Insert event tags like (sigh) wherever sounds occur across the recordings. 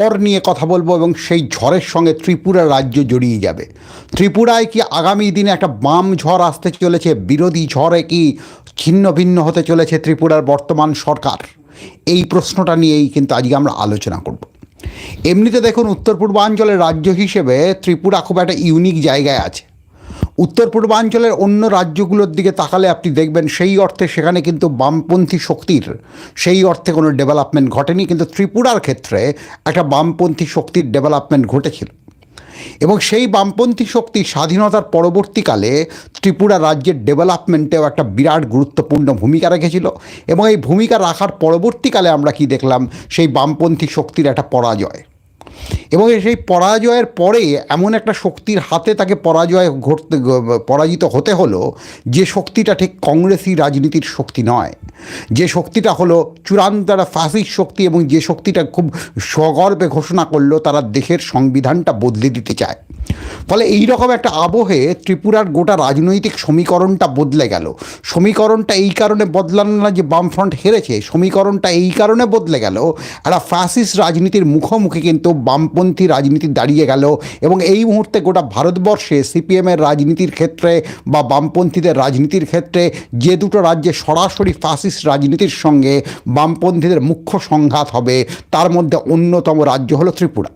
ঝড় নিয়ে কথা বলব এবং সেই ঝড়ের সঙ্গে ত্রিপুরা রাজ্য জড়িয়ে যাবে। ত্রিপুরায় কি আগামী দিনে একটা বাম ঝড় আসতে চলেছে? বিরোধী ঝড়ে কি ছিন্ন ভিন্ন হতে চলেছে ত্রিপুরার বর্তমান সরকার? এই প্রশ্নটা নিয়েই কিন্তু আজকে আমরা আলোচনা করব। এমনিতে দেখুন উত্তর পূর্বাঞ্চলের রাজ্য হিসেবে ত্রিপুরা খুব একটা ইউনিক জায়গায় আছে। উত্তর পূর্বাঞ্চলের অন্য রাজ্যগুলোর দিকে তাকালে আপনি দেখবেন সেই অর্থে সেখানে কিন্তু বামপন্থী শক্তির, সেই অর্থে কোনো ডেভেলপমেন্ট ঘটেনি। কিন্তু ত্রিপুরার ক্ষেত্রে একটা বামপন্থী শক্তির ডেভেলপমেন্ট ঘটেছিল। এবং সেই বামপন্থী শক্তি স্বাধীনতার পরবর্তীকালে ত্রিপুরা রাজ্যের ডেভেলপমেন্টেও একটা বিরাট গুরুত্বপূর্ণ ভূমিকা রেখেছিল। এবং এই ভূমিকা রাখার পরবর্তীকালে আমরা কি দেখলাম? সেই বামপন্থী শক্তির একটা পরাজয়। এবং সেই পরাজয়ের পরে এমন একটা শক্তির হাতে তাকে পরাজয় ঘটতে, পরাজিত হতে হলো, যে শক্তিটা ঠিক কংগ্রেসি রাজনীতির শক্তি নয়। যে শক্তিটা হলো চূড়ান্ত একটা ফ্যাসিস্ট শক্তি এবং যে শক্তিটা খুব সগর্বে ঘোষণা করল তারা দেশের সংবিধানটা বদলে দিতে চায়। ফলে এই রকম একটা আবহে ত্রিপুরার গোটা রাজনৈতিক সমীকরণটা বদলে গেল। সমীকরণটা এই কারণে বদলানো না যে বামফ্রন্ট হেরেছে, সমীকরণটা এই কারণে বদলে গেল। একটা ফ্যাসিস্ট রাজনীতির মুখোমুখি কিন্তু বামপন্থী রাজনীতি দাঁড়িয়ে গেল এবং এই মুহূর্তে গোটা ভারতবর্ষে সিপিএমের রাজনীতির ক্ষেত্রে বা বামপন্থীদের রাজনীতির ক্ষেত্রে যে দুটো রাজ্যে সরাসরি ফ্যাসিস্ট রাজনীতির সঙ্গে বামপন্থীদের মুখ্য সংঘাত হবে, তার মধ্যে অন্যতম রাজ্য হলো ত্রিপুরা।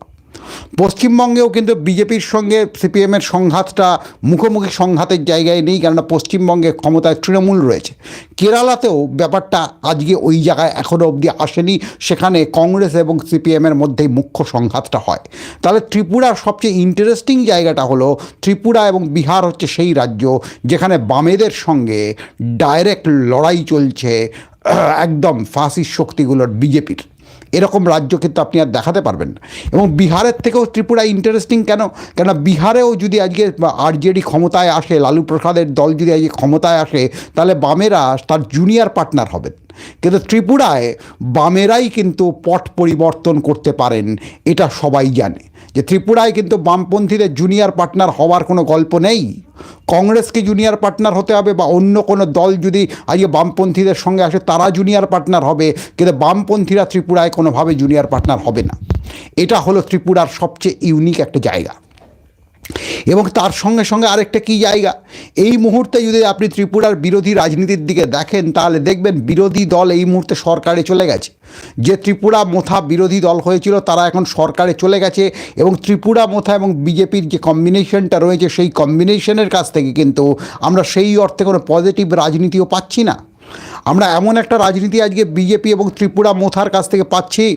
পশ্চিমবঙ্গেও কিন্তু বিজেপির সঙ্গে সিপিএমের সংঘাতটা মুখোমুখি সংঘাতের জায়গায় নেই, কেননা পশ্চিমবঙ্গে ক্ষমতায় তৃণমূল রয়েছে। কেরালাতেও ব্যাপারটা আজকে ওই জায়গায় এখনও অবধি আসেনি, সেখানে কংগ্রেস এবং সিপিএমের মধ্যেই মুখ্য সংঘাতটা হয়। তাহলে ত্রিপুরার সবচেয়ে ইন্টারেস্টিং জায়গাটা হলো ত্রিপুরা এবং বিহার হচ্ছে সেই রাজ্য যেখানে বামেদের সঙ্গে ডাইরেক্ট লড়াই চলছে, একদম ফাঁসির শক্তিগুলোর বিজেপির। এরকম রাজ্য কিন্তু আপনি আর দেখাতে পারবেন না। এবং বিহারের থেকেও ত্রিপুরা ইন্টারেস্টিং কেন? কেন বিহারেও যদি আজকে আরজেডি ক্ষমতায় আসে, লালু প্রসাদের দল যদি আজকে ক্ষমতায় আসে, তাহলে বামেরা তার জুনিয়র পার্টনার হবেন। কিন্তু ত্রিপুরায় বামেরাই কিন্তু পট পরিবর্তন করতে পারেন, এটা সবাই জানে। যে ত্রিপুরায় কিন্তু বামপন্থীদের জুনিয়র পার্টনার হওয়ার কোনো গল্প নেই। কংগ্রেসকে জুনিয়র পার্টনার হতে হবে বা অন্য কোনো দল যদি আজকে বামপন্থীদের সঙ্গে আসে, তারা জুনিয়র পার্টনার হবে, কিন্তু বামপন্থীরা ত্রিপুরায় কোনোভাবে জুনিয়র পার্টনার হবে না। এটা হলো ত্রিপুরার সবচেয়ে ইউনিক একটা জায়গা। এবং তার সঙ্গে সঙ্গে আরেকটা কী জায়গা? এই মুহূর্তে যদি আপনি ত্রিপুরার বিরোধী রাজনীতির দিকে দেখেন, তাহলে দেখবেন বিরোধী দল এই মুহূর্তে সরকারে চলে গেছে। যে ত্রিপুরা মোথা বিরোধী দল হয়েছিল, তারা এখন সরকারে চলে গেছে এবং ত্রিপুরা মোথা এবং বিজেপির যে কম্বিনেশনটা রয়েছে, সেই কম্বিনেশনের কাছ থেকে কিন্তু আমরা সেই অর্থে কোনো পজিটিভ রাজনীতিও পাচ্ছি না। আমরা এমন একটা রাজনীতি আজকে বিজেপি এবং ত্রিপুরা মোথার কাছ থেকে পাচ্ছি।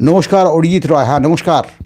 নমস্কার, অরিজিৎ রয়। হ্যাঁ নমস্কার।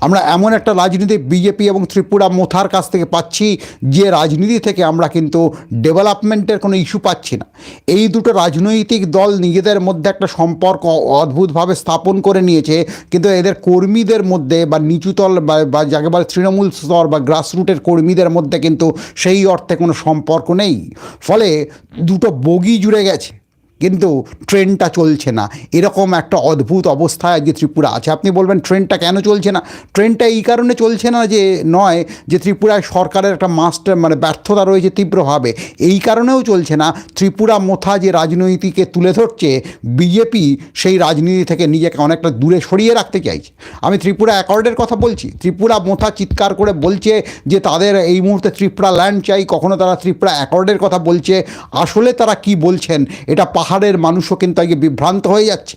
আমরা এমন একটা রাজনীতি বিজেপি এবং ত্রিপুরা মোথার কাছ থেকে পাচ্ছি, যে রাজনীতি থেকে আমরা কিন্তু ডেভেলপমেন্টের কোনো ইস্যু পাচ্ছি না। এই দুটো রাজনৈতিক দল নিজেদের মধ্যে একটা সম্পর্ক অদ্ভুতভাবে স্থাপন করে নিয়েছে, কিন্তু এদের কর্মীদের মধ্যে বা নিচুতল বা- যাকে বলে তৃণমূল স্তর বা গ্রাসরুটের কর্মীদের মধ্যে কিন্তু সেই অর্থে কোনো সম্পর্ক নেই। ফলে দুটো বগি জুড়ে গেছে। কিন্তু ট্রেনটা চলছে না। এরকম একটা অদ্ভুত অবস্থায় আজকে ত্রিপুরা আছে। আপনি বলবেন, ট্রেনটা কেন চলছে না? ট্রেনটা এই কারণে চলছে না যে, নয় যে ত্রিপুরায় সরকারের একটা মাস্টার মানে ব্যর্থতা রয়েছে তীব্রভাবে। এই কারণেও চলছে না। ত্রিপুরা মোথা যে রাজনীতিকে তুলে ধরছে, বিজেপি সেই রাজনীতি থেকে নিজেকে অনেকটা দূরে সরিয়ে রাখতে চাইছে। আমি ত্রিপুরা অ্যাকর্ডের কথা বলছি। ত্রিপুরা মোথা চিৎকার করে বলছে যে, তাদের এই মুহূর্তে ত্রিপুরা ল্যান্ড চাই। কখনো তারা ত্রিপুরা অ্যাকর্ডের কথা বলছে। আসলে তারা কি বলছেন, এটা পাহাড়ের মানুষও কিন্তু আজকে বিভ্রান্ত হয়ে যাচ্ছে।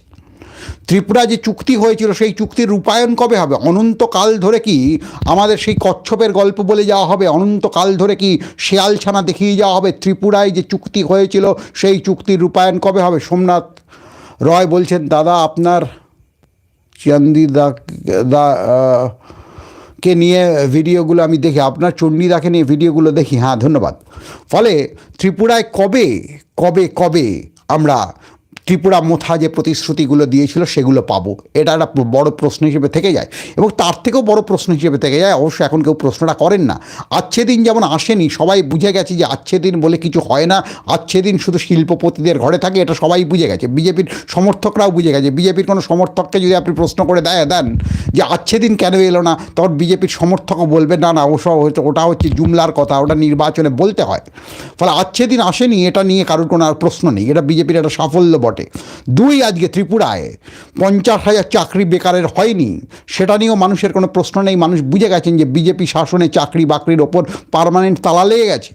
ত্রিপুরা যে চুক্তি হয়েছিল, সেই চুক্তির রূপায়ণ কবে হবে? অনন্তকাল ধরে কি আমাদের সেই কচ্ছপের গল্প বলে যাওয়া হবে? অনন্তকাল ধরে কি শেয়াল ছানা দেখিয়ে যাওয়া হবে? ত্রিপুরায় যে চুক্তি হয়েছিল, সেই চুক্তির রূপায়ণ কবে হবে? সোমনাথ রয় বলছেন, দাদা, আপনার চন্দিদা দা কে নিয়ে ভিডিওগুলো আমি দেখি, আপনার চণ্ডীদাকে নিয়ে ভিডিওগুলো দেখি। হ্যাঁ ধন্যবাদ। ফলে ত্রিপুরায় কবে কবে কবে আমরা ত্রিপুরা মোথা যে প্রতিশ্রুতিগুলো দিয়েছিল, সেগুলো পাবো। এটা একটা বড় প্রশ্ন হিসেবে থেকে যায়। এবং তার থেকেও বড় প্রশ্ন হিসেবে থেকে যায় অবশ্য এখন কেউ প্রশ্নটা করেন না। আচ্ছে দিন যেমন আসেনি, সবাই বুঝে গেছে যে আচ্ছে দিন বলে কিছু হয় না। আচ্ছে দিন শুধু শিল্পপতিদের ঘরে থাকে, এটা সবাই বুঝে গেছে। বিজেপির সমর্থকরাও বুঝে গেছে। বিজেপির কোনো সমর্থককে যদি আপনি প্রশ্ন করে দেয়, দেন যে আচ্ছে দিন কেন এলো না, তখন বিজেপির সমর্থকও বলবে, না না, ওসব ওটা হচ্ছে জুমলার কথা, ওটা নির্বাচনে বলতে হয়। ফলে আচ্ছে দিন আসেনি, এটা নিয়ে কারোর কোনো আর প্রশ্ন নেই। এটা বিজেপির একটা সাফল্য বটে। দুই আজকে ত্রিপুরায় পঞ্চাশ হাজার চাকরি বেকারের হয়নি। সেটা নিয়েও মানুষের কোনো প্রশ্ন নেই। মানুষ বুঝে গেছেন যে বিজেপি শাসনে চাকরি বাকরির ওপর পার্মানেন্ট তালা লেগে গেছে।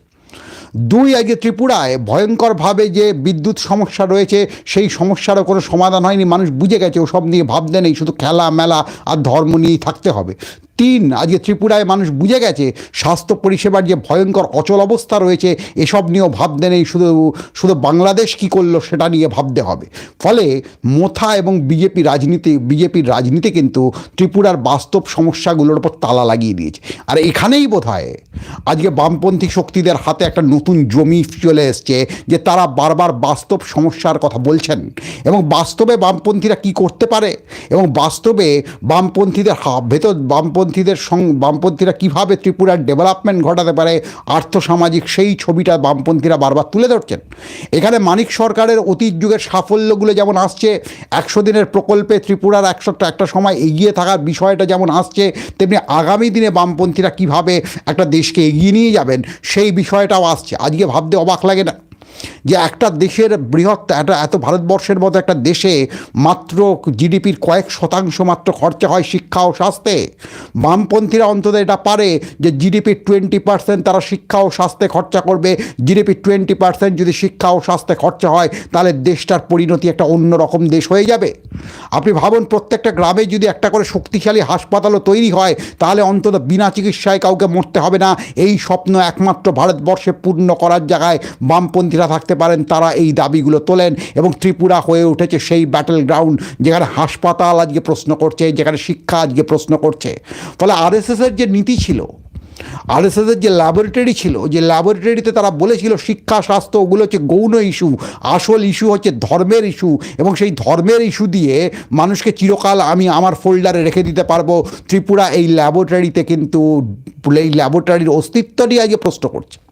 দুই আজকে ত্রিপুরায় ভয়ঙ্করভাবে যে বিদ্যুৎ সমস্যা রয়েছে, সেই সমস্যারও কোনো সমাধান হয়নি। মানুষ বুঝে গেছে, ওসব নিয়ে ভাবতে নেই। শুধু খেলা মেলা আর ধর্ম নিয়েই থাকতে হবে। তিন। আজকে ত্রিপুরায় মানুষ বুঝে গেছে, স্বাস্থ্য পরিষেবার যে ভয়ঙ্কর অচল অবস্থা রয়েছে, এসব নিয়েও ভাবতে নেই শুধু শুধু বাংলাদেশ কি করল সেটা নিয়ে ভাবতে হবে। ফলে মোথা এবং বিজেপি রাজনীতি, বিজেপির রাজনীতি কিন্তু ত্রিপুরার বাস্তব সমস্যাগুলোর উপর তালা লাগিয়ে দিয়েছে। আর এখানেই বোধ হয় আজকে বামপন্থী শক্তিদের হাতে একটা নতুন জমি চলে এসছে, যে তারা বারবার বাস্তব সমস্যার কথা বলছেন। এবং বাস্তবে বামপন্থীরা কি করতে পারে? এবং বাস্তবে বামপন্থীদের ভেতর বামপন্থীদের বামপন্থীরা কীভাবে ত্রিপুরার ডেভেলপমেন্ট ঘটাতে পারে, আর্থসামাজিক সেই ছবিটা বামপন্থীরা বারবার তুলে ধরছেন। এখানে মানিক সরকারের অতীত যুগের সাফল্যগুলো যেমন আসছে, একশো দিনের প্রকল্পে ত্রিপুরার একশো একটা সময় এগিয়ে থাকার বিষয়টা যেমন আসছে, তেমনি আগামী দিনে বামপন্থীরা কীভাবে একটা দেশকে এগিয়ে নিয়ে যাবেন, সেই বিষয়টাও আসছে। আজকে ভাবতে অবাক লাগে না? যে একটা দেশের বৃহৎ, একটা এত ভারতবর্ষের মতো একটা দেশে মাত্র জিডিপির কয়েক শতাংশ মাত্র খরচা হয় শিক্ষা ও স্বাস্থ্যে। বামপন্থীরা অন্তত এটা পারে যে জিডিপির টোয়েন্টি পার্সেন্ট তারা শিক্ষা ও স্বাস্থ্যে খরচা করবে। জিডিপির টোয়েন্টি পার্সেন্ট যদি শিক্ষা ও স্বাস্থ্যে খরচা হয়, তাহলে দেশটার পরিণতি একটা অন্য রকম দেশ হয়ে যাবে। আপনি ভাবুন, প্রত্যেকটা গ্রামে যদি একটা করে শক্তিশালী হাসপাতালও তৈরি হয়, তাহলে অন্তত বিনা চিকিৎসায় কাউকে মরতে হবে না। এই স্বপ্ন একমাত্র ভারতবর্ষে পূর্ণ করার জায়গায় বামপন্থীরা থাকতে পারেন, তারা এই দাবিগুলো তোলেন এবং ত্রিপুরা হয়ে উঠেছে সেই ব্যাটেল গ্রাউন্ড যেখানে হাসপাতাল আজকে প্রশ্ন করছে, যেখানে শিক্ষা আজকে প্রশ্ন করছে। ফলে আরএসএসের যে নীতি ছিল আরএসএসের যে ল্যাবরেটরি ছিল যে ল্যাবরেটরিতে তারা বলেছিল শিক্ষা, স্বাস্থ্য, ওগুলো হচ্ছে গৌণ ইস্যু আসল ইস্যু হচ্ছে ধর্মের ইস্যু এবং সেই ধর্মের ইস্যু দিয়ে মানুষকে চিরকাল আমি আমার ফোল্ডারে রেখে দিতে পারব। ত্রিপুরা এই ল্যাবরেটরিতে কিন্তু, এই ল্যাবরেটরির অস্তিত্বটি আজকে প্রশ্ন করছে।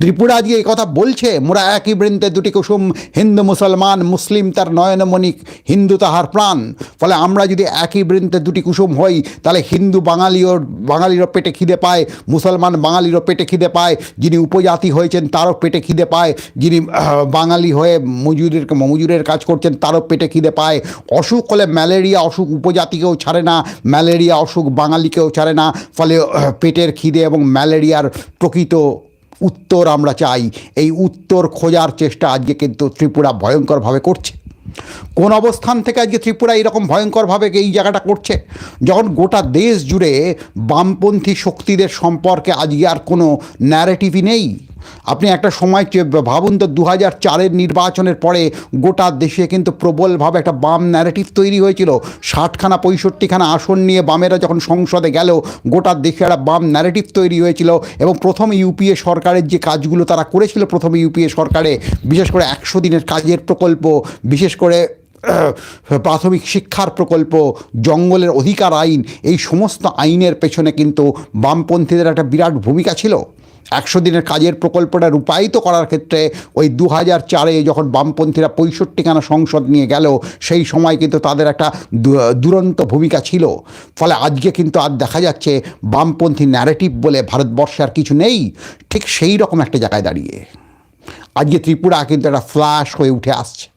ত্রিপুরা আজকে এই কথা বলছে। মোরা একই বৃন্তে দুটি কুসুম, হিন্দু মুসলমান, মুসলিম তার নয়নমণিক হিন্দু তাহার প্রাণ। ফলে আমরা যদি একই বৃন্তে দুটি কুসুম হই, তাহলে হিন্দু বাঙালিও বাঙালিরও পেটে খিদে পায়, মুসলমান বাঙালিরও পেটে খিদে পায়। যিনি উপজাতি হয়েছেন, তারও পেটে খিদে পায়। যিনি বাঙালি হয়ে মজুরের মজুরের কাজ করছেন, তারও পেটে খিদে পায়। অসুখ হলে ম্যালেরিয়া, অসুখ উপজাতিকেও ছাড়ে না, ম্যালেরিয়া, অসুখ বাঙালিকেও ছাড়ে না। ফলে পেটের খিদে এবং ম্যালেরিয়ার প্রকৃত উত্তর আমরা চাই। এই উত্তর খোঁজার চেষ্টা আজকে কিন্তু ত্রিপুরা ভয়ঙ্করভাবে করছে। কোন অবস্থান থেকে আজকে ত্রিপুরা এরকম ভয়ঙ্করভাবে এই জায়গাটা করছে? যখন গোটা দেশ জুড়ে বামপন্থী শক্তিদের সম্পর্কে আজকে আর কোনো ন্যারেটিভই নেই। আপনি একটা সময় ভাবুন তো দু হাজার চারের নির্বাচনের পরে গোটা দেশে কিন্তু প্রবলভাবে একটা বাম ন্যারেটিভ তৈরি হয়েছিল। ষাটখানা, পঁয়ষট্টিখানা আসন নিয়ে বামেরা যখন সংসদে গেল, গোটা দেশে একটা বাম ন্যারেটিভ তৈরি হয়েছিল এবং প্রথম ইউপিএ সরকারের যে কাজগুলো তারা করেছিল, প্রথম ইউপিএ সরকারে বিশেষ করে একশো দিনের কাজের প্রকল্প, বিশেষ করে (clears throat) প্রাথমিক শিক্ষার প্রকল্প, জঙ্গলের অধিকার আইন, এই সমস্ত আইনের পেছনে কিন্তু বামপন্থীদের একটা বিরাট ভূমিকা ছিল। একশো দিনের কাজের প্রকল্পটা রূপায়িত করার ক্ষেত্রে ওই দু হাজার চারে যখন বামপন্থীরা পঁয়ষট্টিখানা সংসদ নিয়ে গেল, সেই সময় কিন্তু তাদের একটা দুরন্ত ভূমিকা ছিল। ফলে আজকে কিন্তু আর দেখা যাচ্ছে বামপন্থী ন্যারেটিভ বলে ভারতবর্ষে আর কিছু নেই। ঠিক সেই রকম একটা জায়গায় দাঁড়িয়ে। আজকে ত্রিপুরা কিন্তু একটা ফ্ল্যাশ হয়ে উঠে আসছে।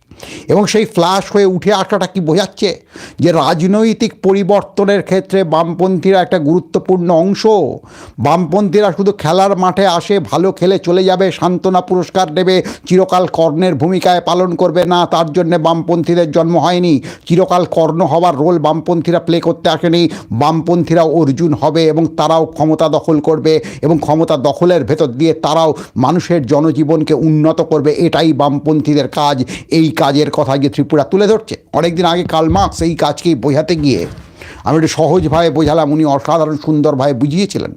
এবং সেই ফ্ল্যাশ হয়ে উঠে আসাটা কি বোঝাচ্ছে? যে রাজনৈতিক পরিবর্তনের ক্ষেত্রে বামপন্থীরা একটা গুরুত্বপূর্ণ অংশ। বামপন্থীরা শুধু খেলার মাঠে আসে, ভালো খেলে চলে যাবে, সান্ত্বনা পুরস্কার দেবে, চিরকাল কর্ণের ভূমিকায় পালন করবে। না, তার জন্যে বামপন্থীদের জন্ম হয়নি। চিরকাল কর্ণ হওয়ার রোল বামপন্থীরা প্লে করতে আসেনি। বামপন্থীরা অর্জুন হবে এবং তারাও ক্ষমতা দখল করবে এবং ক্ষমতা দখলের ভেতর দিয়ে তারাও মানুষের জনজীবনকে উন্নত করবে। এটাই বামপন্থীদের কাজ। এই কাজের কথা গিয়ে ত্রিপুরা তুলে ধরছে। অনেকদিন আগে কাল মার্কস এই কাজকেই বোঝাতে গিয়ে আমি একটু সহজভাবে বোঝালাম, উনি অসাধারণ সুন্দরভাবে বুঝিয়েছিলেন।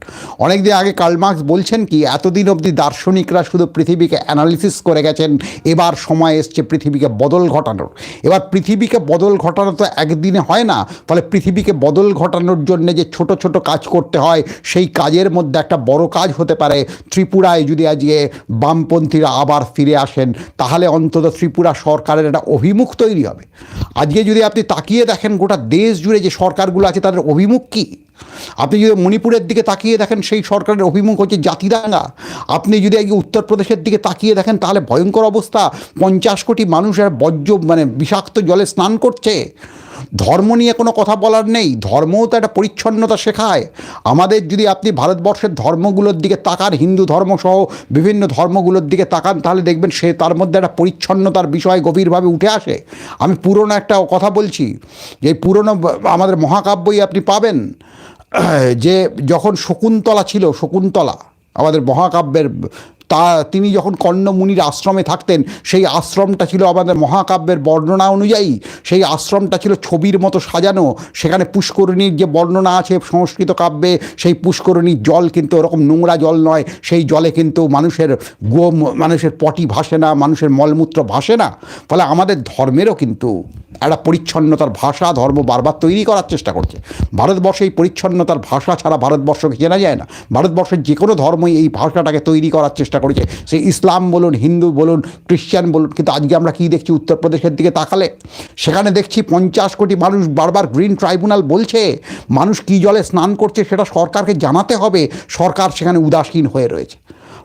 অনেকদিন আগে কার্লমার্কস বলছেন কি, এতদিন অবধি দার্শনিকরা শুধু পৃথিবীকে অ্যানালিসিস করে গেছেন, এবার সময় এসছে পৃথিবীকে বদল ঘটানোর। এবার পৃথিবীকে বদল ঘটানো তো একদিনে হয় না, ফলে পৃথিবীকে বদল ঘটানোর জন্য যে ছোট ছোট কাজ করতে হয়, সেই কাজের মধ্যে একটা বড় কাজ হতে পারে। ত্রিপুরায় যদি আজকে বামপন্থীরা আবার ফিরে আসেন, তাহলে অন্তত ত্রিপুরা সরকারের একটা অভিমুখ তৈরি হবে। আজকে যদি আপনি তাকিয়ে দেখেন গোটা দেশ জুড়ে যে সরকারগুলো আছে, তাদের অভিমুখ কী? আপনি যদি মণিপুরের দিকে তাকিয়ে দেখেন, সেই সরকারের অভিমুখ হচ্ছে জাতিদাঙ্গা। আপনি যদি আজকে উত্তরপ্রদেশের দিকে তাকিয়ে দেখেন, তাহলে ভয়ঙ্কর অবস্থা। পঞ্চাশ কোটি মানুষের বর্জ্য মানে বিষাক্ত জলে স্নান করছে। ধর্ম নিয়ে কোনো কথা বলার নেই। ধর্মও তো একটা পরিচ্ছন্নতা শেখায়। আমাদের যদি আপনি ভারতবর্ষের ধর্মগুলোর দিকে তাকান, হিন্দু ধর্ম সহ বিভিন্ন ধর্মগুলোর দিকে তাকান, তাহলে দেখবেন সে তার মধ্যে একটা পরিচ্ছন্নতার বিষয় গভীরভাবে উঠে আসে। আমি পুরনো একটা কথা বলছি, যে পুরনো আমাদের মহাকাব্যই আপনি পাবেন, যে যখন শকুন্তলা ছিল, শকুন্তলা, আমাদের মহাকাব্যের তা তিনি যখন কর্ণমুনির আশ্রমে থাকতেন, সেই আশ্রমটা ছিল আমাদের মহাকাব্যের বর্ণনা অনুযায়ী, সেই আশ্রমটা ছিল ছবির মতো সাজানো। সেখানে পুষ্করিণীর যে বর্ণনা আছে সংস্কৃত কাব্যে, সেই পুষ্করিণীর জল কিন্তু ওরকম নোংরা জল নয়। সেই জলে কিন্তু মানুষের গো মানুষের পটি ভাসে না, মানুষের মলমূত্র ভাসে না। ফলে আমাদের ধর্মেরও কিন্তু একটা পরিচ্ছন্নতার ভাষা, ধর্ম বারবার তৈরি করার চেষ্টা করছে। ভারতবর্ষে এই পরিচ্ছন্নতার ভাষা ছাড়া ভারতবর্ষকে চেনা যায় না। ভারতবর্ষের যে কোনো ধর্মই এই ভাষাটাকে তৈরি করার চেষ্টা করেছে সে ইসলাম বলুন, হিন্দু বলুন, খ্রিশ্চান বলুন, কিন্তু আজকে আমরা কি দেখছি উত্তরপ্রদেশের দিকে তাকালে? সেখানে দেখছি পঞ্চাশ কোটি মানুষ বারবার গ্রিন ট্রাইব্যুনাল বলছে, মানুষ কি জলে স্নান করছে সেটা সরকারকে জানাতে হবে, সরকার সেখানে উদাসীন হয়ে রয়েছে।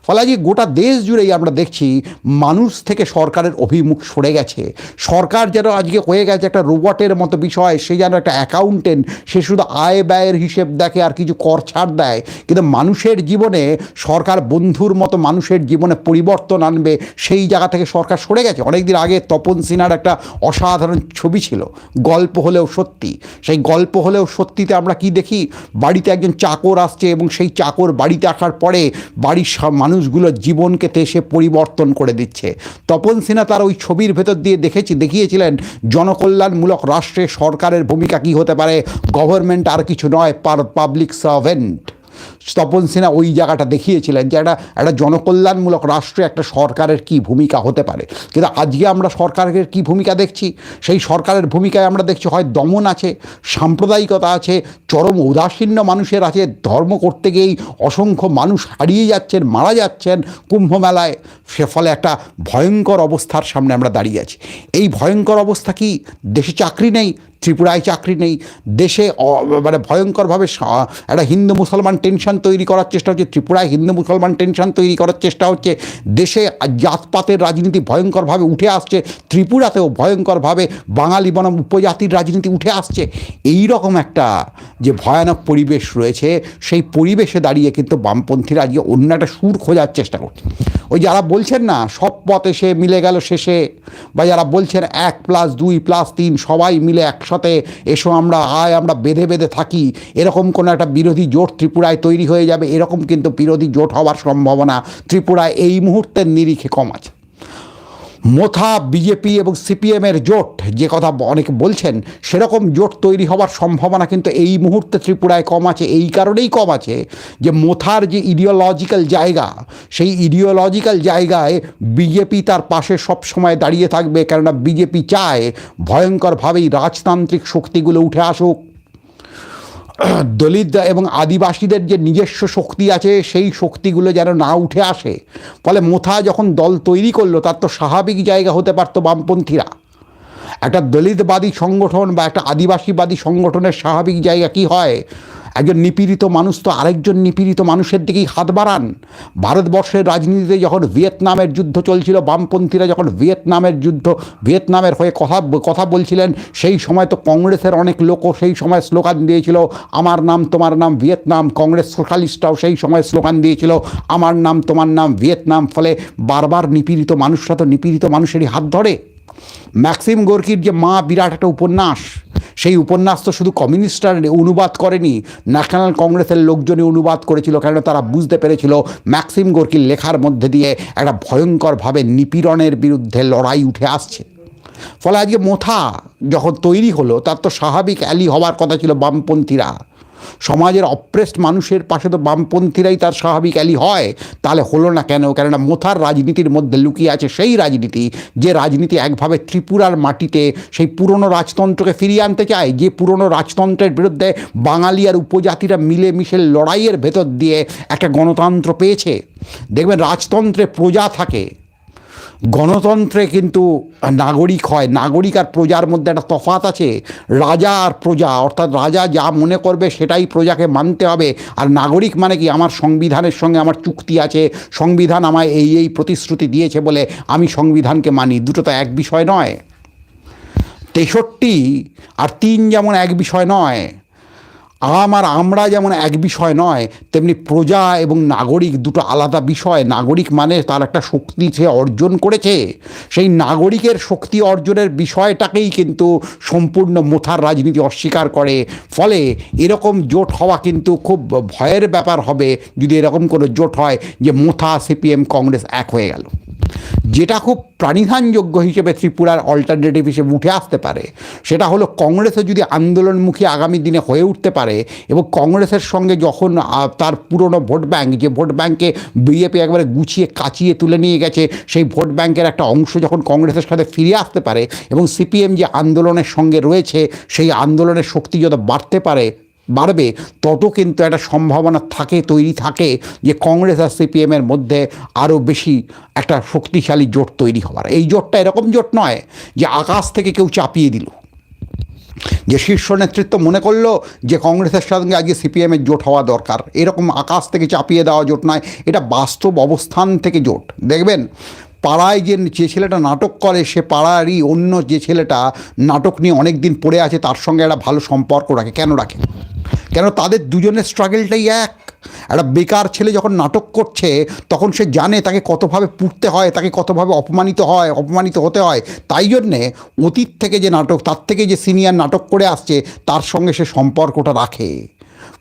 ফলে আজকে গোটা দেশ জুড়েই আমরা দেখছি মানুষ থেকে সরকারের অভিমুখ সরে গেছে। সরকার যেন আজকে হয়ে গেছে একটা রোবটের মতো বিষয়, সে যেন একটা অ্যাকাউন্টেন্ট সে শুধু আয় ব্যয়ের হিসেব দেখে আর কিছু কর ছাড় দেয়। কিন্তু মানুষের জীবনে, সরকার বন্ধুর মতো মানুষের জীবনে পরিবর্তন আনবে, সেই জায়গা থেকে সরকার সরে গেছে। অনেকদিন আগে তপন সিনহার একটা অসাধারণ ছবি ছিল, গল্প হলেও সত্যি। সেই গল্প হলেও সত্যিতে আমরা কি দেখি? বাড়িতে একজন চাকর আসছে এবং সেই চাকর বাড়িতে আসার পরে বাড়ির সব মানুষগুলোর জীবনকে সে পরিবর্তন করে দিচ্ছে। তপন সিনহা তার ওই ছবির ভেতর দিয়ে দেখেছি, দেখিয়েছিলেন, জনকল্যাণমূলক রাষ্ট্রে সরকারের ভূমিকা কি হতে পারে? গভর্নমেন্ট আর কিছু নয়, পার পাবলিক সার্ভেন্ট তপন সিনহা ওই জায়গাটা দেখিয়েছিলেন যে একটা একটা জনকল্যাণমূলক রাষ্ট্রে একটা সরকারের কি ভূমিকা হতে পারে। কিন্তু আজকে আমরা সরকারের কি ভূমিকা দেখছি? সেই সরকারের ভূমিকায় আমরা দেখছি হয় দমন আছে, সাম্প্রদায়িকতা আছে, চরম উদাসীন্য মানুষের আছে, ধর্ম করতে গিয়েই অসংখ্য মানুষ হারিয়ে যাচ্ছেন, মারা যাচ্ছেন কুম্ভমেলায় সে ফলে একটা ভয়ঙ্কর অবস্থার সামনে আমরা দাঁড়িয়ে আছি। এই ভয়ঙ্কর অবস্থা কি? দেশে চাকরি নেই ত্রিপুরায় চাকরি নেই, দেশে মানে ভয়ঙ্করভাবে একটা হিন্দু মুসলমান টেনশন তৈরি করার চেষ্টা হচ্ছে, ত্রিপুরায় হিন্দু মুসলমান টেনশন তৈরি করার চেষ্টা হচ্ছে, দেশে জাতপাতের রাজনীতি ভয়ঙ্করভাবে উঠে আসছে, ত্রিপুরাতেও ভয়ঙ্করভাবে বাঙালি বনাম উপজাতির রাজনীতি উঠে আসছে। এই রকম একটা যে ভয়ানক পরিবেশ রয়েছে, সেই পরিবেশে দাঁড়িয়ে কিন্তু বামপন্থীরা আজকে অন্য একটা সুর খোঁজার চেষ্টা করছে। ওই যারা বলছেন না, সব পথ এসে মিলে গেল শেষে, বা যারা বলছেন এক প্লাস দুই প্লাস তিন, সবাই মিলে একসাথে এসো আমরা, আয় আমরা বেঁধে বেঁধে থাকি। এরকম কোনো একটা বিরোধী জোট ত্রিপুরায় তৈরি হয়ে যাবে, এরকম কিন্তু বিরোধী জোট হওয়ার সম্ভাবনা ত্রিপুরায় এই মুহূর্তের নিরিখে কম আছে। মোথা বিজেপি এবং সিপিএমের জোট, যে কথা অনেকে বলছেন, সেরকম জোট তৈরি হওয়ার সম্ভাবনা কিন্তু এই মুহূর্তে ত্রিপুরায় কম আছে। এই কারণেই কম আছে যে মোথার যে ইডিওলজিক্যাল জায়গা, সেই ইডিওলজিক্যাল জায়গায় বিজেপি তার পাশে সব সময় দাঁড়িয়ে থাকবে। কেননা বিজেপি চায় ভয়ঙ্করভাবেই রাজতান্ত্রিক শক্তিগুলো উঠে আসুক। (clears throat) দলিত এবং আদিবাসীদের যে নিজস্ব শক্তি আছে, সেই শক্তিগুলো যেন না উঠে আসে। ফলে মোথা যখন দল তৈরি করল, তার তো স্বাভাবিক জায়গা হতে পারতো বামপন্থীরা। একটা দলিতবাদী সংগঠন বা একটা আদিবাসীবাদী সংগঠনের স্বাভাবিক জায়গা কি হয়? একজন নিপীড়িত মানুষ তো আরেকজন নিপীড়িত মানুষের দিকেই হাত বাড়ান। ভারতবর্ষের রাজনীতিতে যখন ভিয়েতনামের যুদ্ধ চলছিল, বামপন্থীরা যখন ভিয়েতনামের যুদ্ধ, ভিয়েতনামের হয়ে কথা কথা বলছিলেন, সেই সময় তো কংগ্রেসের অনেক লোকও সেই সময় স্লোগান দিয়েছিল, আমার নাম, তোমার নাম ভিয়েতনাম, কংগ্রেস সোশ্যালিস্টরাও সেই সময় স্লোগান দিয়েছিল, আমার নাম, তোমার নাম ভিয়েতনাম ফলে বারবার নিপীড়িত মানুষরা তো নিপীড়িত মানুষেরই হাত ধরে। ম্যাক্সিম গোর্কির যে মা বিরাট একটা উপন্যাস সেই উপন্যাস তো শুধু কমিউনিস্টরা অনুবাদ করেনি, ন্যাশনাল কংগ্রেসের লোকজনই অনুবাদ করেছিল কেন তারা বুঝতে পেরেছিল ম্যাক্সিম গোর্কির লেখার মধ্যে দিয়ে একটা ভয়ঙ্করভাবে নিপীড়নের বিরুদ্ধে লড়াই উঠে আসছে। ফলে আজকে মোথা যখন তৈরি হলো, তার তো স্বাভাবিক অ্যালি হওয়ার কথা ছিল বামপন্থীরা। সমাজের অপ্রেসড মানুষের পাশে তো বামপন্থীরাই তার স্বাভাবিক অ্যালি হয়। তাহলে হলো না কেন? কেননা মোথার রাজনীতির মধ্যে লুকিয়ে আছে সেই রাজনীতি, যে রাজনীতি একভাবে ত্রিপুরার মাটিতে সেই পুরনো রাজতন্ত্রকে ফিরিয়ে আনতে চায়, যে পুরনো রাজতন্ত্রের বিরুদ্ধে বাঙালি আর উপজাতিরা মিলেমিশে লড়াইয়ের ভেতর দিয়ে একটা গণতন্ত্র পেয়েছে। দেখবেন রাজতন্ত্রে প্রজা থাকে। গণতন্ত্রে কিন্তু নাগরিক হয়। নাগরিক আর প্রজার মধ্যে একটা তফাত আছে। রাজা আর প্রজা, অর্থাৎ রাজা যা মনে করবে সেটাই প্রজাকে মানতে হবে। আর নাগরিক মানে কি? আমার সংবিধানের সঙ্গে আমার চুক্তি আছে। সংবিধান আমায় এই এই প্রতিশ্রুতি দিয়েছে বলে আমি সংবিধানকে মানি। দুটো তো এক বিষয় নয়। তেষট্টি আর তিন যেমন এক বিষয় নয় আম আর আমরা যেমন এক বিষয় নয়, তেমনি প্রজা এবং নাগরিক দুটো আলাদা বিষয়। নাগরিক মানে তার একটা শক্তি সে অর্জন করেছে। সেই নাগরিকের শক্তি অর্জনের বিষয়টাকেই কিন্তু সম্পূর্ণ মোথার রাজনীতি অস্বীকার করে। ফলে এরকম জোট হওয়া কিন্তু খুব ভয়ের ব্যাপার হবে, যদি এরকম কোনো জোট হয় যে মোথা, সিপিএম, কংগ্রেস এক হয়ে গেল। যেটা খুব প্রাণিধানযোগ্য হিসেবে ত্রিপুরার অল্টারনেটিভ হিসেবে উঠে আসতে পারে। সেটা হলো কংগ্রেসও যদি আন্দোলনমুখী আগামী দিনে হয়ে উঠতে পারে এবং কংগ্রেসের সঙ্গে যখন তার পুরনো ভোট ব্যাংক, যে ভোট ব্যাংকে বিজেপি একবারে গুছিয়ে কাচিয়ে তুলে নিয়ে গেছে, সেই ভোট ব্যাংকের একটা অংশ যখন কংগ্রেসের সাথে ফিরে আসতে পারে এবং সিপিএম যে আন্দোলনের সঙ্গে রয়েছে, সেই আন্দোলনের শক্তি যত বাড়তে পারে বাড়বে তত কিন্তু একটা সম্ভাবনা থাকে, তৈরি থাকে যে কংগ্রেস আর সিপিএমের মধ্যে আরও বেশি একটা শক্তিশালী জোট তৈরি হওয়ার এই জোটটা এরকম জোট নয় যে আকাশ থেকে কেউ চাপিয়ে দিল। যে শীর্ষ নেতৃত্ব মনে করল যে কংগ্রেসের সঙ্গে আজকে সিপিএমের জোট হওয়া দরকার। এরকম আকাশ থেকে চাপিয়ে দেওয়া জোট নয়, এটা বাস্তব অবস্থান থেকে জোট। দেখবেন, পাড়ায় যে যে ছেলেটা নাটক করে, সে পাড়ারই অন্য যে ছেলেটা নাটক নিয়ে অনেক দিন পড়ে আছে, তার সঙ্গে একটা ভালো সম্পর্ক রাখে। কেন রাখে? কেন তাদের দুজনের স্ট্রাগেলটাই এক? একটা বেকার ছেলে যখন নাটক করছে, তখন সে জানে তাকে কতভাবে পুড়তে হয়, তাকে কতভাবে অপমানিত হয়, অপমানিত হতে হয়। তাই জন্যে অতীত থেকে যে নাটক, তার থেকে যে সিনিয়র নাটক করে আসছে, তার সঙ্গে সে সম্পর্কটা রাখে।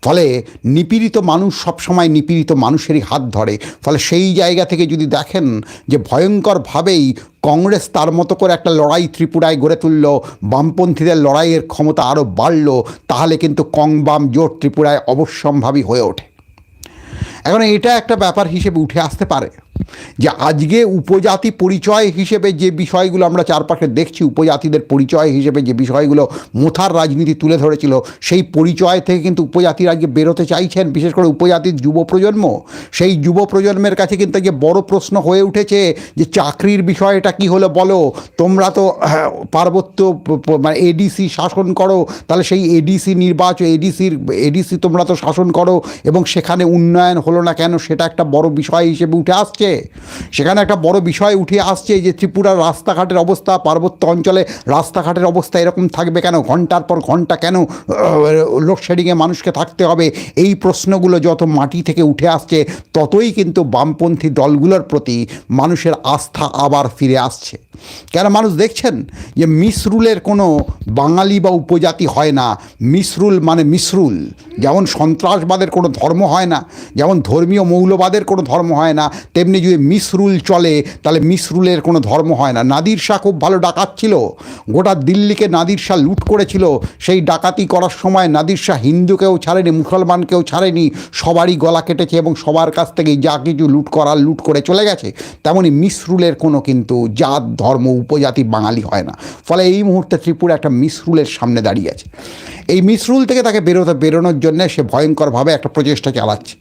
ফলে নিপীড়িত মানুষ সবসময় নিপীড়িত মানুষেরই হাত ধরে। ফলে সেই জায়গা থেকে যদি দেখেন যে ভয়ঙ্করভাবেই কংগ্রেস তার মতো করে একটা লড়াই ত্রিপুরায় গড়ে তুলল, বামপন্থীদের লড়াইয়ের ক্ষমতা আরও বাড়ল, তাহলে কিন্তু কং বাম জোট ত্রিপুরায় অবশ্যম্ভাবী হয়ে ওঠে। এখন এটা একটা ব্যাপার হিসেবে উঠে আসতে পারে। যে আজকে উপজাতি পরিচয় হিসেবে যে বিষয়গুলো আমরা চারপাশে দেখছি উপজাতিদের পরিচয় হিসেবে যে বিষয়গুলো মোথার রাজনীতি তুলে ধরেছিল সেই পরিচয় থেকে কিন্তু উপজাতির আজকে বেরোতে চাইছেন। বিশেষ করে উপজাতির যুব প্রজন্ম সেই যুব প্রজন্মের কাছে কিন্তু আজকে বড় প্রশ্ন হয়ে উঠেছে যে চাকরির বিষয়টা কি হলো বলো? তোমরা তো হ্যাঁ, পার্বত্য মানে এডিসি শাসন করো তাহলে সেই এডিসি নির্বাচন এডিসির এডিসি তোমরা তো শাসন করো এবং সেখানে উন্নয়ন হলো না কেন সেটা একটা বড় বিষয় হিসেবে উঠে আসছে। সেখানে একটা বড় বিষয় উঠে আসছে যে ত্রিপুরার রাস্তাঘাটের অবস্থা, পার্বত্য অঞ্চলে রাস্তাঘাটের অবস্থা এরকম থাকবে কেন? ঘণ্টার পর ঘণ্টা কেন লোডশেডিংয়ে মানুষকে থাকতে হবে? এই প্রশ্নগুলো যত মাটি থেকে উঠে আসছে, ততই কিন্তু বামপন্থী দলগুলোর প্রতি মানুষের আস্থা আবার ফিরে আসছে। কেন মানুষ দেখছেন যে মিসরুলের কোনো বাঙালি বা উপজাতি হয় না? মিসরুল মানে মিসরুল। যেমন সন্ত্রাসবাদের কোনো ধর্ম হয় না, যেমন ধর্মীয় মৌলবাদের কোনো ধর্ম হয় না, তেমনি যদি মিসরুল চলে, তাহলে মিসরুলের কোনো ধর্ম হয় না। নাদির শাহ খুব ভালো ডাকাত ছিল। গোটা দিল্লিকে নাদির শাহ লুট করেছিল। সেই ডাকাতি করার সময় নাদির শাহ হিন্দুকেও ছাড়েনি, মুসলমানকেও ছাড়েনি। সবারই গলা কেটেছে এবং সবার কাছ থেকে যা কিছু লুট করার, লুট করে চলে গেছে। তেমনি মিসরুলের কোনো কিন্তু জাত, ধর্ম, উপজাতি বাঙালি হয় না। ফলে এই মুহূর্তে ত্রিপুরা একটা মিসরুলের সামনে দাঁড়িয়ে আছে। এই মিসরুল থেকে তাকে বেরোতে, বেরোনোর জন্য সে ভয়ঙ্করভাবে একটা প্রচেষ্টা চালাচ্ছে।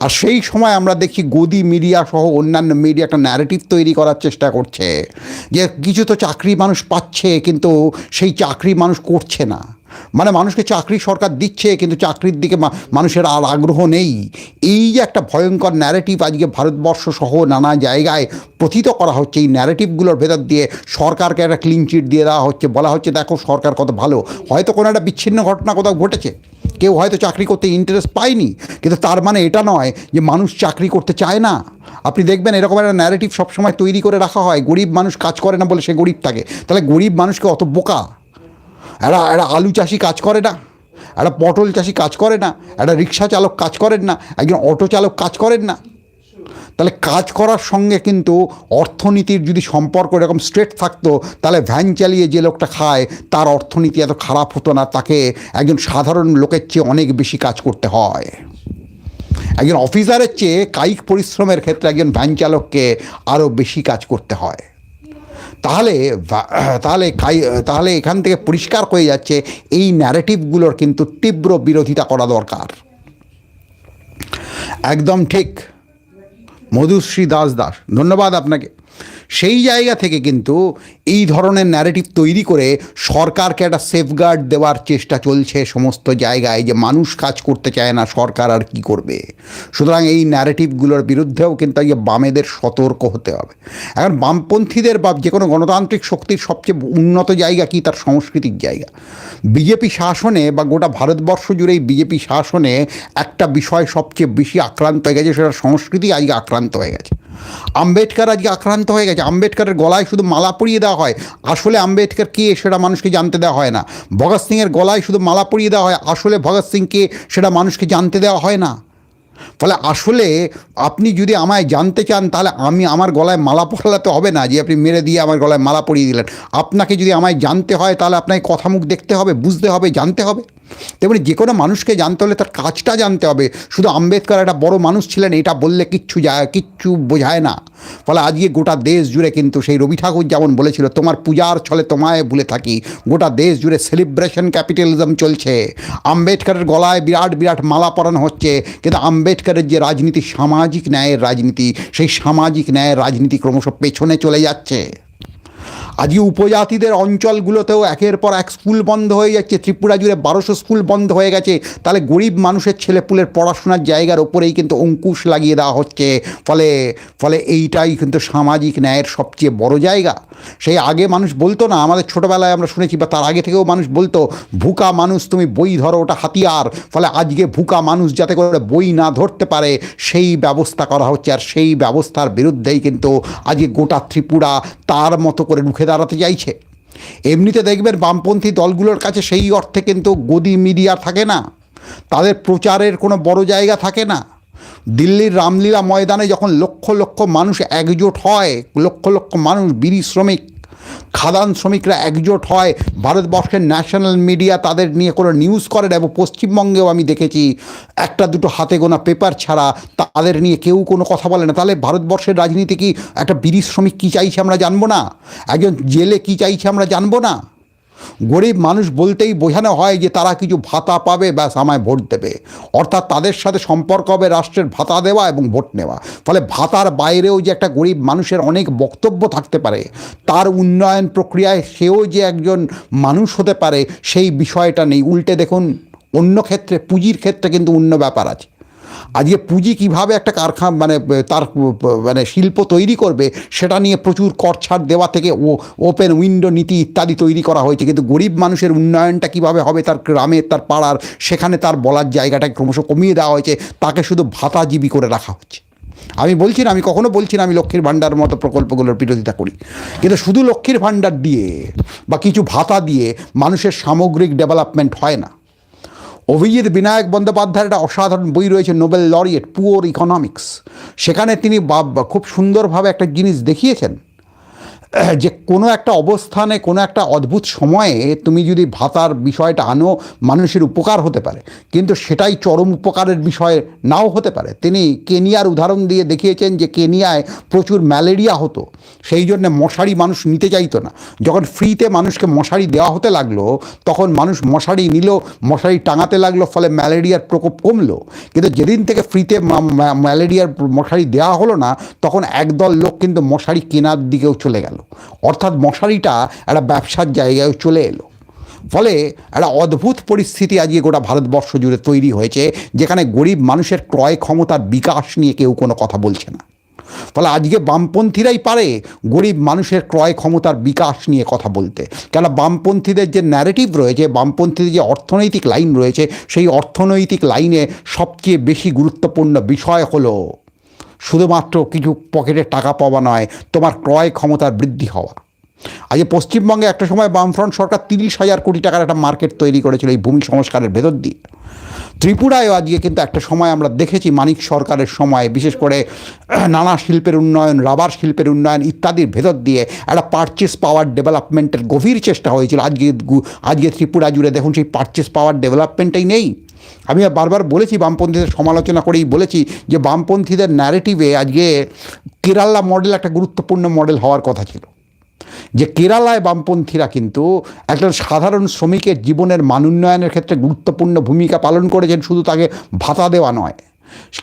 আর সেই সময় আমরা দেখি গদি মিডিয়া সহ অন্যান্য মিডিয়া একটা ন্যারেটিভ তৈরি করার চেষ্টা করছে যে কিছু তো চাকরি মানুষ পাচ্ছে, কিন্তু সেই চাকরি মানুষ করছে না। মানে মানুষকে চাকরি সরকার দিচ্ছে, কিন্তু চাকরির দিকে মানুষের আর আগ্রহ নেই। এই যে একটা ভয়ঙ্কর ন্যারেটিভ আজকে ভারতবর্ষ সহ নানা জায়গায় প্রথিত করা হচ্ছে, এই ন্যারেটিভগুলোর ভেতর দিয়ে সরকারকে একটা ক্লিন চিট দিয়ে দেওয়া হচ্ছে। বলা হচ্ছে, দেখো সরকার কত ভালো। হয়তো কোনো একটা বিচ্ছিন্ন ঘটনা কোথাও ঘটেছে। কেউ হয়তো চাকরি করতে ইন্টারেস্ট পায়নি, কিন্তু তার মানে এটা নয় যে মানুষ চাকরি করতে চায় না। আপনি দেখবেন এরকম একটা ন্যারেটিভ সবসময় তৈরি করে রাখা হয়, গরিব মানুষ কাজ করে না বলে সে গরিব থাকে। তাহলে গরিব মানুষকে অত বোকা? একটা একটা আলু চাষি কাজ করে না একটা পটল চাষি কাজ করে না একটা রিক্সা চালক কাজ করেন না, একজন অটো চালক কাজ করেন না। তাহলে কাজ করার সঙ্গে কিন্তু অর্থনীতির যদি সম্পর্ক এরকম স্ট্রেট থাকতো, তাহলে ভ্যান চালিয়ে যে লোকটা খায়, তার অর্থনীতি এত খারাপ হতো না, তাকে একজন সাধারণ লোকের চেয়ে অনেক বেশি কাজ করতে হয়। একজন অফিসারের চেয়ে কায়িক পরিশ্রমের ক্ষেত্রে একজন ভ্যান চালককে আরও বেশি কাজ করতে হয়। তাহলে তাহলে তাহলে এখান থেকে পরিষ্কার হয়ে যাচ্ছে, এই ন্যারেটিভগুলোর কিন্তু তীব্র বিরোধিতা করা দরকার। একদম ঠিক। মধুশ্রী দাস দাস। ধন্যবাদ আপনাকে। সেই জায়গা থেকে কিন্তু এই ধরনের ন্যারেটিভ তৈরি করে সরকারকে একটা সেফগার্ড দেওয়ার চেষ্টা চলছে সমস্ত জায়গায় যে মানুষ কাজ করতে চায় না, সরকার আর কি করবে? সুতরাং এই ন্যারেটিভগুলোর বিরুদ্ধেও কিন্তু আজকে বামেদের সতর্ক হতে হবে। এখন বামপন্থীদের বা যে কোনো গণতান্ত্রিক শক্তির সবচেয়ে উন্নত জায়গা কি? তার সাংস্কৃতিক জায়গা। বিজেপি শাসনে বা গোটা ভারতবর্ষ জুড়েই বিজেপি শাসনে একটা বিষয় সবচেয়ে বেশি আক্রান্ত হয়ে গেছে, সেটা সংস্কৃতি আজকে আক্রান্ত হয়ে গেছে। আম্বেদকর আজকে আক্রান্ত হয়ে গেছে। আম্বেদকরের গলায় শুধু মালা পরিয়ে দেওয়া হয়। আসলে আম্বেদকর কে সেটা মানুষকে জানতে দেওয়া হয় না। ভগৎ সিংয়ের গলায় শুধু মালা পরিয়ে দেওয়া হয়। আসলে ভগৎ সিং কে সেটা মানুষকে জানতে দেওয়া হয় না। ফলে আসলে আপনি যদি আমায় জানতে চান, তাহলে আমি আমার গলায় মালা পরাতে হবে না, যে আপনি মেরে দিয়ে আমার গলায় মালা পরিয়ে দিলেন। আপনাকে যদি আমায় জানতে হয়, তাহলে আপনাকে কথা মুখ দেখতে হবে, বুঝতে হবে, জানতে হবে। তেমনি যে কোনো মানুষকে জানতে হলে তার কাজটা জানতে হবে। শুধু আম্বেদকর একটা বড় মানুষ ছিলেন, এটা বললে কিচ্ছু যায়, কিচ্ছু বোঝায় না। ফলে আজকে গোটা দেশ জুড়ে কিন্তু সেই রবি ঠাকুর যেমন বলেছিল, তোমার পূজার ছলে তোমায় ভুলে থাকি। গোটা দেশ জুড়ে সেলিব্রেশন ক্যাপিটালিজম চলছে। আম্বেদকরের গলায় বিরাট বিরাট মালা পরানো হচ্ছে। কিন্তু আম্বেদকরের যে রাজনীতি, সামাজিক ন্যায়ের রাজনীতি, সেই সামাজিক ন্যায়ের রাজনীতি ক্রমশ পেছনে চলে যাচ্ছে। আজকে উপজাতিদের অঞ্চলগুলোতেও একের পর এক স্কুল বন্ধ হয়ে যাচ্ছে, ত্রিপুরা জুড়ে বারোশো স্কুল বন্ধ হয়ে গেছে। তাহলে গরিব মানুষের ছেলেপুলের পড়াশোনার জায়গার ওপরেই কিন্তু অঙ্কুশ লাগিয়ে দেওয়া হচ্ছে। ফলে ফলে এইটাই কিন্তু সামাজিক ন্যায়ের সবচেয়ে বড় জায়গা। সেই আগে মানুষ বলতো না, আমাদের ছোটোবেলায় আমরা শুনেছি, বা তার আগে থেকেও মানুষ বলতো, ভুকা মানুষ, তুমি বই ধরো, ওটা হাতিয়ার। ফলে আজকে ভুকা মানুষ যাতে করে বই না ধরতে পারে, সেই ব্যবস্থা করা হচ্ছে। আর সেই ব্যবস্থার বিরুদ্ধেই কিন্তু আজকে গোটা ত্রিপুরা তার মতো করে রুখে দাঁড়াতে চাইছে এমনিতে দেখবেন বামপন্থী দলগুলোর কাছে সেই অর্থে কিন্তু গদি মিডিয়া থাকে না। তাদের প্রচারের কোনো বড় জায়গা থাকে না। দিল্লির রামলীলা ময়দানে যখন লক্ষ লক্ষ মানুষ একজোট হয়, লক্ষ লক্ষ মানুষ বিড়ি শ্রমিক খাদান শ্রমিকরা একজোট হয়। ভারতবর্ষের ন্যাশনাল মিডিয়া তাদের নিয়ে কোনো নিউজ করে না এবং পশ্চিমবঙ্গেও আমি দেখেছি, একটা দুটো হাতে গোনা পেপার ছাড়া তাদের নিয়ে কেউ কোনো কথা বলে না। তাহলে ভারতবর্ষের রাজনীতি কি একটা বিড়ি শ্রমিক কী চাইছে আমরা জানব না? একজন জেলে কী চাইছে আমরা জানব না? গরিব মানুষ বলতেই বোঝানো হয় যে তারা কিছু ভাতা পাবে, ব্যাস, আমায় ভোট দেবে। অর্থাৎ তাদের সাথে সম্পর্ক হবে রাষ্ট্রের ভাতা দেওয়া এবং ভোট নেওয়া। ফলে ভাতার বাইরেও যে একটা গরিব মানুষের অনেক বক্তব্য থাকতে পারে, তার উন্নয়ন প্রক্রিয়ায় সেও যে একজন মানুষ হতে পারে, সেই বিষয়টা নেই। উল্টে দেখুন, অন্য ক্ষেত্রে, পুঁজির ক্ষেত্রে কিন্তু অন্য ব্যাপার আছে। আজকে পুঁজি কীভাবে একটা কারখানা মানে তার মানে শিল্প তৈরি করবে সেটা নিয়ে প্রচুর কর ছাড় দেওয়া থেকে ও ওপেন উইন্ডো নীতি ইত্যাদি তৈরি করা হয়েছে। কিন্তু গরিব মানুষের উন্নয়নটা কীভাবে হবে তার গ্রামের তার পাড়ার, সেখানে তার বলার জায়গাটা ক্রমশ কমিয়ে দেওয়া হয়েছে। তাকে শুধু ভাতাজীবী করে রাখা হচ্ছে। আমি বলছি না, আমি কখনো বলছি না আমি লক্ষ্মীর ভাণ্ডার মতো প্রকল্পগুলোর বিরোধিতা করি। কিন্তু শুধু লক্ষ্মীর ভাণ্ডার দিয়ে বা কিছু ভাতা দিয়ে মানুষের সামগ্রিক ডেভেলপমেন্ট হয় না। অভিজিৎ বিনায়ক বন্দ্যোপাধ্যায়ের একটা অসাধারণ বই রয়েছে নোবেল লরিয়েট, পুওর ইকোনমিক্স। সেখানে তিনি খুব সুন্দরভাবে একটা জিনিস দেখিয়েছেন। (clears throat) যে কোনো একটা অবস্থানে, কোনো একটা অদ্ভুত সময়ে তুমি যদি ভাতার বিষয়টা আনো, মানুষের উপকার হতে পারে। কিন্তু সেটাই চরম উপকারের বিষয় নাও হতে পারে। তিনি কেনিয়ার উদাহরণ দিয়ে দেখিয়েছেন যে কেনিয়ায় প্রচুর ম্যালেরিয়া হতো। সেই জন্য মশারি মানুষ নিতে চাইতো না। যখন ফ্রিতে মানুষকে মশারি দেওয়া হতে লাগল, তখন মানুষ মশারি নিল, মশারি টাঙাতে লাগল, ফলে ম্যালেরিয়ার প্রকোপ কমলো। কিন্তু যেদিন থেকে ফ্রিতে ম্যালেরিয়ার মশারি দেওয়া হলো না, তখন একদল লোক কিন্তু মশারি কেনার দিকেও চলে গেল। অর্থাৎ মশারিটা একটা ব্যবসার জায়গায় চলে এলো। ফলে একটা অদ্ভুত পরিস্থিতি আজকে গোটা ভারতবর্ষ জুড়ে তৈরি হয়েছে, যেখানে গরিব মানুষের ক্রয় ক্ষমতার বিকাশ নিয়ে কেউ কোনো কথা বলছে না। ফলে আজকে বামপন্থীরাই পারে গরিব মানুষের ক্রয় ক্ষমতার বিকাশ নিয়ে কথা বলতে। কেন বামপন্থীদের যে ন্যারেটিভ রয়েছে, বামপন্থীদের যে অর্থনৈতিক লাইন রয়েছে, সেই অর্থনৈতিক লাইনে সবচেয়ে বেশি গুরুত্বপূর্ণ বিষয় হলো শুধুমাত্র কিছু পকেটে টাকা পাওয়া নয়, তোমার ক্রয় ক্ষমতার বৃদ্ধি হওয়া। আজ পশ্চিমবঙ্গে একটা সময় বামফ্রন্ট সরকার তিরিশ হাজার কোটি টাকার একটা মার্কেট তৈরি করেছিল এই ভূমি সংস্কারের ভেতর দিয়ে। ত্রিপুরায়ও আজকে কিন্তু একটা সময় আমরা দেখেছি মানিক সরকারের সময়, বিশেষ করে (clears throat) নানা শিল্পের উন্নয়ন, রাবার শিল্পের উন্নয়ন ইত্যাদির ভেতর দিয়ে একটা পারচেস পাওয়ার ডেভেলপমেন্টের গভীর চেষ্টা হয়েছিল। আজকে আজকে ত্রিপুরা জুড়ে দেখুন সেই পারচেস পাওয়ার ডেভেলপমেন্টটাই নেই। আমি বারবার বলেছি বামপন্থীদের সমালোচনা করেই বলেছি যে বামপন্থীদের ন্যারেটিভে আজকে কেরালা মডেল একটা গুরুত্বপূর্ণ মডেল হওয়ার কথা ছিল। যে কেরালায় বামপন্থীরা কিন্তু একটা সাধারণ শ্রমিকের জীবনের মান উন্নয়নের ক্ষেত্রে গুরুত্বপূর্ণ ভূমিকা পালন করেছেন, শুধু তাকে ভাতা দেওয়া নয়।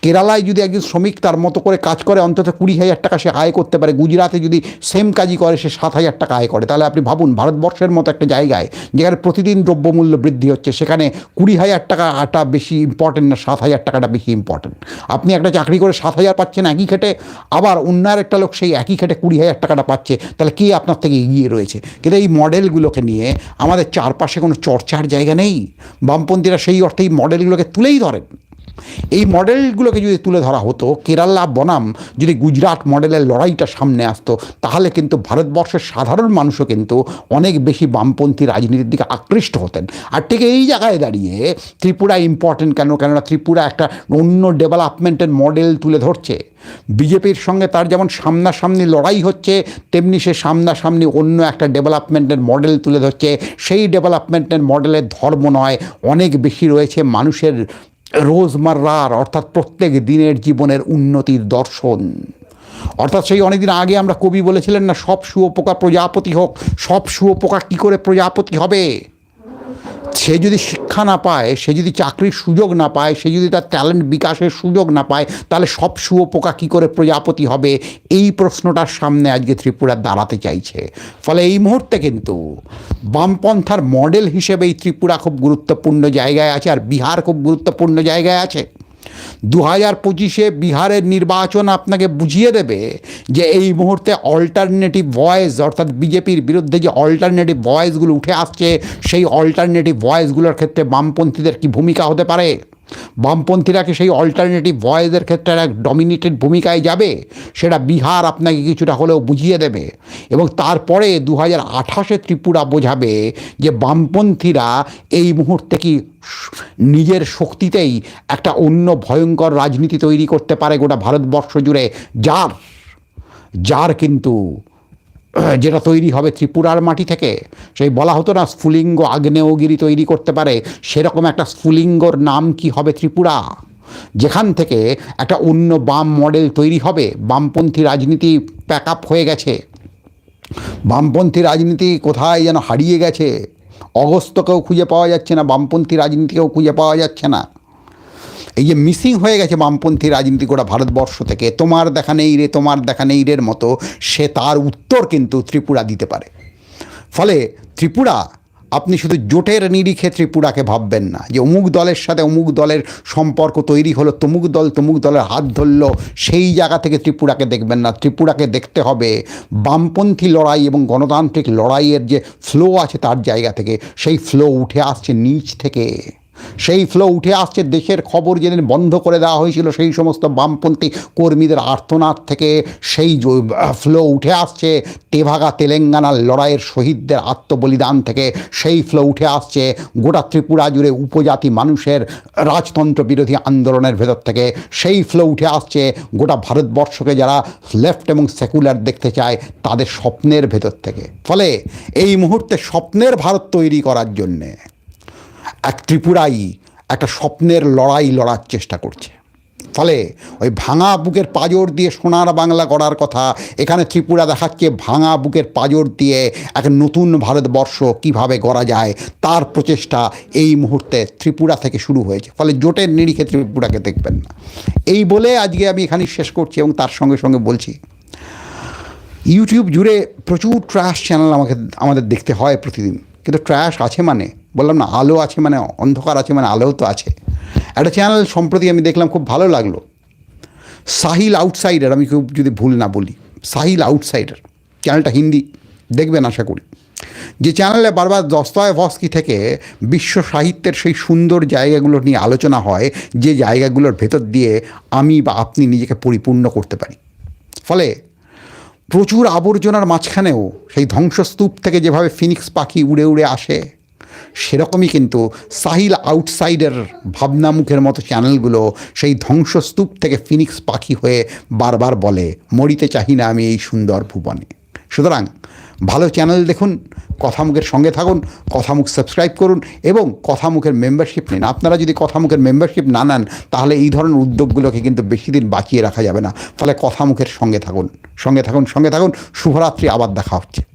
কেরালায় যদি একজন শ্রমিক তার মতো করে কাজ করে, অন্তত কুড়ি হাজার টাকা সে আয় করতে পারে। গুজরাটে যদি সেম কাজই করে, সে সাত হাজার টাকা আয় করে। তাহলে আপনি ভাবুন, ভারতবর্ষের মতো একটা জায়গায় যেখানে প্রতিদিন দ্রব্যমূল্য বৃদ্ধি হচ্ছে, সেখানে কুড়ি হাজার টাকাটা বেশি ইম্পর্টেন্ট না সাত হাজার টাকাটা বেশি ইম্পর্টেন্ট আপনি একটা চাকরি করে সাত হাজার পাচ্ছেন একই খেটে, আবার অন্য একটা লোক সেই একই খেটে কুড়ি হাজার টাকাটা পাচ্ছে, তাহলে কে আপনার থেকে এগিয়ে রয়েছে? কিন্তু এই মডেলগুলোকে নিয়ে আমাদের চারপাশে কোনো চর্চার জায়গা নেই? বামপন্থীরা সেই অর্থে এই মডেলগুলোকে তুলেই ধরেন। এই মডেলগুলোকে যদি তুলে ধরা হতো, কেরালা বনাম যদি গুজরাট মডেলের লড়াইটা সামনে আসতো, তাহলে কিন্তু ভারতবর্ষের সাধারণ মানুষও কিন্তু অনেক বেশি বামপন্থী রাজনীতির দিকে আকৃষ্ট হতেন। আর ঠিক এই জায়গায় দাঁড়িয়ে ত্রিপুরা ইম্পর্টেন্ট কেন? কেননা ত্রিপুরা একটা অন্য ডেভেলপমেন্টের মডেল তুলে ধরছে। বিজেপির সঙ্গে তার যেমন সামনাসামনি লড়াই হচ্ছে, তেমনি সে সামনাসামনি অন্য একটা ডেভেলপমেন্টের মডেল তুলে ধরছে। সেই ডেভেলপমেন্টের মডেলের ধর্ম নয়, অনেক বেশি রয়েছে মানুষের রোজমার্রার, অর্থাৎ প্রত্যেক দিনের জীবনের উন্নতির দর্শন। অর্থাৎ সেই অনেকদিন আগে আমরা কবি বলেছিলেন না, সব শুয়োপোকা প্রজাপতি হোক, সব শুয়োপোকা কী করে প্রজাপতি হবে? সে যদি শিক্ষা না পায়, সে যদি চাকরির সুযোগ না পায়, সে যদি তার ট্যালেন্ট বিকাশের সুযোগ না পায়, তাহলে সব শুয়োপোকা কী করে প্রজাপতি হবে? এই প্রশ্নটার সামনে আজকে ত্রিপুরা দাঁড়াতে চাইছে। ফলে এই মুহূর্তে কিন্তু বামপন্থার মডেল হিসেবে এই ত্রিপুরা খুব গুরুত্বপূর্ণ জায়গায় আছে আর বিহার খুব গুরুত্বপূর্ণ জায়গায় আছে। দু হাজার পঁচিশে বিহারের নির্বাচন আপনাকে বুঝিয়ে দেবে যে এই মুহূর্তে অল্টারনেটিভ ভয়েস অর্থাৎ বিজেপির বিরুদ্ধে যে অল্টারনেটিভ ভয়েসগুলো উঠে আসছে, সেই অল্টারনেটিভ ভয়েসগুলোর ক্ষেত্রে বামপন্থীদের কি ভূমিকা হতে পারে? বামপন্থীরা কি সেই অল্টারনেটিভ ভয়েসের ক্ষেত্রে এক ডমিনেটেড ভূমিকায় যাবে? সেটা বিহার আপনাকে কিছুটা হলেও বুঝিয়ে দেবে। এবং তারপরে দু হাজার আঠাশে ত্রিপুরা বোঝাবে যে বামপন্থীরা এই মুহূর্তে কি নিজের শক্তিতেই একটা অন্য ভয়ঙ্কর রাজনীতি তৈরি করতে পারে গোটা ভারতবর্ষ জুড়ে? যার যার কিন্তু যেটা তৈরি হবে ত্রিপুরার মাটি থেকে, সেই বলা হতো না স্ফুলিঙ্গ আগ্নেয়গিরি তৈরি করতে পারে, সেরকম একটা স্ফুলিঙ্গর নাম কি হবে ত্রিপুরা? যেখান থেকে একটা অন্য বাম মডেল তৈরি হবে, বামপন্থী রাজনীতি প্যাক আপ হয়ে গেছে। বামপন্থী রাজনীতি কোথায় যেন হারিয়ে গেছে? অগস্ত্যকেও খুঁজে পাওয়া যাচ্ছে না, বামপন্থী রাজনীতিকেও খুঁজে পাওয়া যাচ্ছে না। এই যে মিসিং হয়ে গেছে বামপন্থী রাজনীতি গোটা ভারতবর্ষ থেকে, তোমার দেখা নেই রে, তোমার দেখা নেই রের মতো, সে তার উত্তর কিন্তু ত্রিপুরা দিতে পারে। ফলে ত্রিপুরা, আপনি শুধু জোটের নিরিখে ত্রিপুরাকে ভাববেন না, যে অমুক দলের সাথে অমুক দলের সম্পর্ক তৈরি হলো, তমুক দল তমুক দলের হাত ধরলো, সেই জায়গা থেকে ত্রিপুরাকে দেখবেন না। ত্রিপুরাকে দেখতে হবে বামপন্থী লড়াই এবং গণতান্ত্রিক লড়াইয়ের যে ফ্লো আছে তার জায়গা থেকে, সেই ফ্লো উঠে আসছে নিচ থেকে। সেই ফ্লো উঠে আসছে, দেশের খবর যেদিন বন্ধ করে দেওয়া হয়েছিল, সেই সমস্ত বামপন্থী কর্মীদের আর্তনাদ থেকে সেই ফ্লো উঠে আসছে। তেভাগা তেলেঙ্গানার লড়াইয়ের শহীদদের আত্মবলিদান থেকে সেই ফ্লো উঠে আসছে। গোটা ত্রিপুরা জুড়ে উপজাতি মানুষের রাজতন্ত্র বিরোধী আন্দোলনের ভেতর থেকে সেই ফ্লো উঠে আসছে। গোটা ভারতবর্ষকে যারা লেফট এবং সেকুলার দেখতে চায়, তাদের স্বপ্নের ভেতর থেকে। ফলে এই মুহূর্তে স্বপ্নের ভারত তৈরি করার জন্যে এক ত্রিপুরাই একটা স্বপ্নের লড়াই লড়ার চেষ্টা করছে। ফলে ওই ভাঙা বুকের পাজর দিয়ে সোনার বাংলা করার কথা, এখানে ত্রিপুরা দেখাচ্ছে ভাঙা বুকের পাজর দিয়ে এক নতুন ভারতবর্ষ কীভাবে গড়া যায়, তার প্রচেষ্টা এই মুহূর্তে ত্রিপুরা থেকে শুরু হয়েছে। ফলে জোটের নিরিখে ত্রিপুরাকে দেখবেন না। এই বলে আজকে আমি এখানে শেষ করছি এবং তার সঙ্গে সঙ্গে বলছি, ইউটিউব জুড়ে প্রচুর ট্র্যাশ চ্যানেল আমাকে, আমাদের দেখতে হয় প্রতিদিন। কিন্তু ট্র্যাশ আছে মানে? বললাম, না, আলো আছে মানে অন্ধকার আছে মানে আলোও তো আছে। একটা চ্যানেল সম্প্রতি আমি দেখলাম, খুব ভালো লাগল। সাহিল আউটসাইডার আমি খুব যদি ভুল না বলি, সাহিল আউটসাইডার চ্যানেলটা হিন্দি, দেখবেন আশা করি। যে চ্যানেলে বারবার দস্তয়েভস্কি থেকে বিশ্ব সাহিত্যের সেই সুন্দর জায়গাগুলো নিয়ে আলোচনা হয়, যে জায়গাগুলোর ভেতর দিয়ে আমি বা আপনি নিজেকে পরিপূর্ণ করতে পারি। ফলে প্রচুর আবর্জনার মাঝখানেও সেই ধ্বংসস্তূপ থেকে যেভাবে ফিনিক্স পাখি উড়ে উড়ে আসে সেরকমই কিন্তু সাহিল আউটসাইডের ভাবনামুখের মতো চ্যানেলগুলো সেই ধ্বংসস্তূপ থেকে ফিনিক্স পাখি হয়ে বারবার বলে, মরিতে চাহি না আমি এই সুন্দর ভুবনে। সুতরাং ভালো চ্যানেল দেখুন কথামুখের সঙ্গে থাকুন কথামুখ সাবস্ক্রাইব করুন এবং কথামুখের মেম্বারশিপ নিন। আপনারা যদি কথামুখের মেম্বারশিপ না নেন, তাহলে এই ধরনের উদ্যোগগুলোকে কিন্তু বেশি দিন বাঁচিয়ে রাখা যাবে না। ফলে কথামুখের সঙ্গে থাকুন সঙ্গে থাকুন সঙ্গে থাকুন। শুভরাত্রি, আবার দেখা হচ্ছে।